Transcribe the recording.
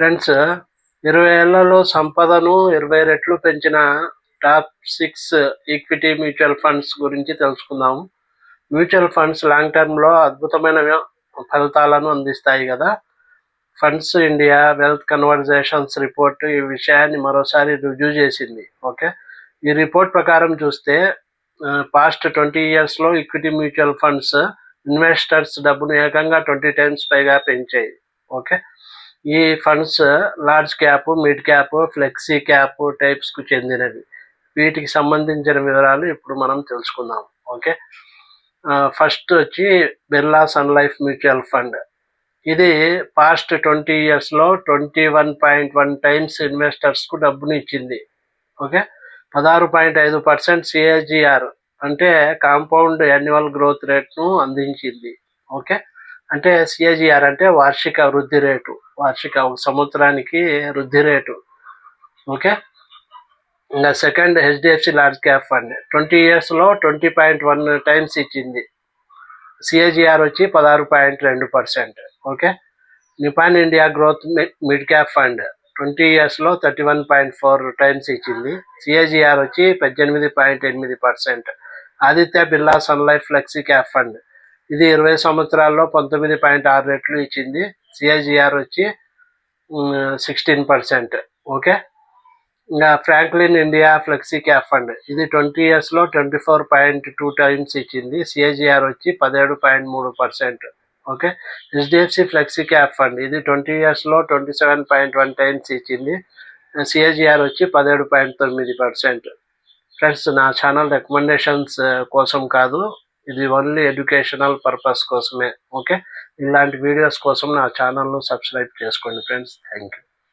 Friends ఇరవై ఏళ్ళలో సంపదను ఇరవై రెట్లు పెంచిన top six equity mutual funds గురించి తెలుసుకుందాం. మ్యూచువల్ ఫండ్స్ లాంగ్ టర్మ్లో అద్భుతమైన ఫలితాలను అందిస్తాయి కదా. Funds India wealth conversations report ఈ విషయాన్ని మరోసారి రుజువు చేసింది. ఓకే? ఈ రిపోర్ట్ ప్రకారం చూస్తే పాస్ట్ ట్వంటీ ఇయర్స్లో ఈక్విటీ మ్యూచువల్ ఫండ్స్ ఇన్వెస్టర్స్ డబ్బును ఏకంగా ట్వంటీ టైమ్స్ పైగా పెంచాయి. ఓకే? ఈ funds large cap mid cap flexi cap టైప్స్కు చెందినవి. వీటికి సంబంధించిన వివరాలు ఇప్పుడు మనం తెలుసుకుందాం. ఓకే? ఫస్ట్ వచ్చి Birla Sun Life mutual fund. ఇది పాస్ట్ ట్వంటీ ఇయర్స్లో twenty one point one times ఇన్వెస్టర్స్కు డబ్బుని ఇచ్చింది. ఓకే? పదహారు పాయింట్ ఐదు పర్సెంట్ సిఏజిఆర్ అంటే కాంపౌండ్ యాన్యువల్ గ్రోత్ రేట్ను అందించింది. ఓకే? అంటే సిఏజిఆర్ అంటే వార్షిక వృద్ధి రేటు. వార్షిక సంవత్సరానికి వృద్ధి రేటు. ఓకే? ఇంకా second HDFC large cap fund. Twenty ఇయర్స్లో ట్వంటీ పాయింట్ వన్ టైమ్స్ ఇచ్చింది. సిఏజిఆర్ వచ్చి పదహారు పాయింట్ రెండు percent. Okay? Nippon India growth mid cap fund. Twenty ఇయర్స్లో thirty one point four times ఇచ్చింది. సిఏజిఆర్ వచ్చి పద్దెనిమిది పాయింట్ ఎనిమిది percent. Aditya Birla Sun Life flexi cap fund. ఇది ఇరవై సంవత్సరాల్లో పంతొమ్మిది పాయింట్ ఆరు రెట్లు ఇచ్చింది. సిఐజిఆర్ వచ్చి సిక్స్టీన్ పర్సెంట్ ఓకే ఇంకా Franklin India flexi cap fund ఇది ట్వంటీ ఇయర్స్లో twenty four point two times ఇచ్చింది. సిఐజిఆర్ వచ్చి పదిహేడు పాయింట్ మూడు percent okay HDFC flexi cap fund ఇది ట్వంటీ ఇయర్స్లో twenty seven point one times ఇచ్చింది. సిఐజిఆర్ వచ్చి పదిహేడు పాయింట్ తొమ్మిది పర్సెంట్ ఫ్రెండ్స్ నా ఛానల్ రికమెండేషన్స్ కోసం కాదు. ఇది ఓన్లీ ఎడ్యుకేషనల్ పర్పస్ కోసమే. ఓకే ఇలాంటి వీడియోస్ కోసం నా ఛానల్ను సబ్స్క్రైబ్ చేసుకోండి ఫ్రెండ్స్. Thank you